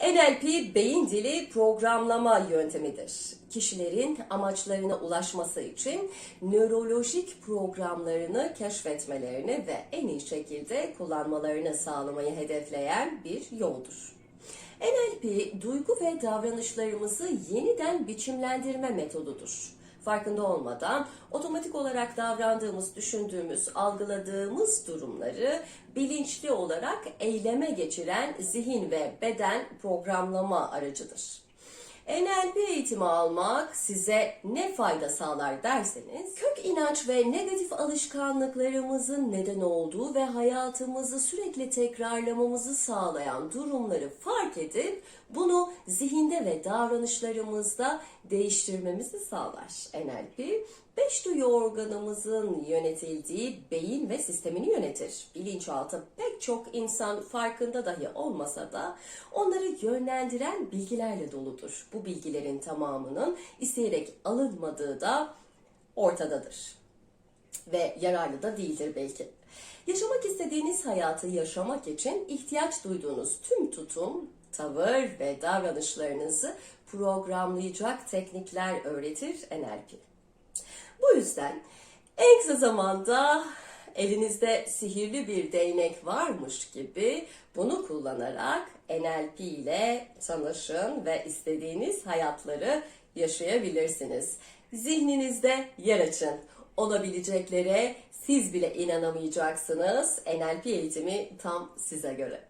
NLP beyin dili programlama yöntemidir. Kişilerin amaçlarına ulaşması için nörolojik programlarını keşfetmelerini ve en iyi şekilde kullanmalarını sağlamayı hedefleyen bir yoldur. NLP, duygu ve davranışlarımızı yeniden biçimlendirme metodudur. Farkında olmadan otomatik olarak davrandığımız, düşündüğümüz, algıladığımız durumları bilinçli olarak eyleme geçiren zihin ve beden programlama aracıdır. NLP eğitimi almak size ne fayda sağlar derseniz, kök inanç ve negatif alışkanlıklarımızın neden olduğu ve hayatımızı sürekli tekrarlamamızı sağlayan durumları fark edip bunu zihinde ve davranışlarımızda değiştirmemizi sağlar. NLP, beş duyu organımızın yönetildiği beyin ve sistemini yönetir. Bilinçaltı çok insan farkında dahi olmasa da onları yönlendiren bilgilerle doludur. Bu bilgilerin tamamının isteyerek alınmadığı da ortadadır ve yararlı da değildir belki. Yaşamak istediğiniz hayatı yaşamak için ihtiyaç duyduğunuz tüm tutum, tavır ve davranışlarınızı programlayacak teknikler öğretir NLP. Bu yüzden en kısa zamanda elinizde sihirli bir değnek varmış gibi bunu kullanarak NLP ile tanışın ve istediğiniz hayatları yaşayabilirsiniz. Zihninizde yer açın. Olabileceklere siz bile inanamayacaksınız. NLP eğitimi tam size göre.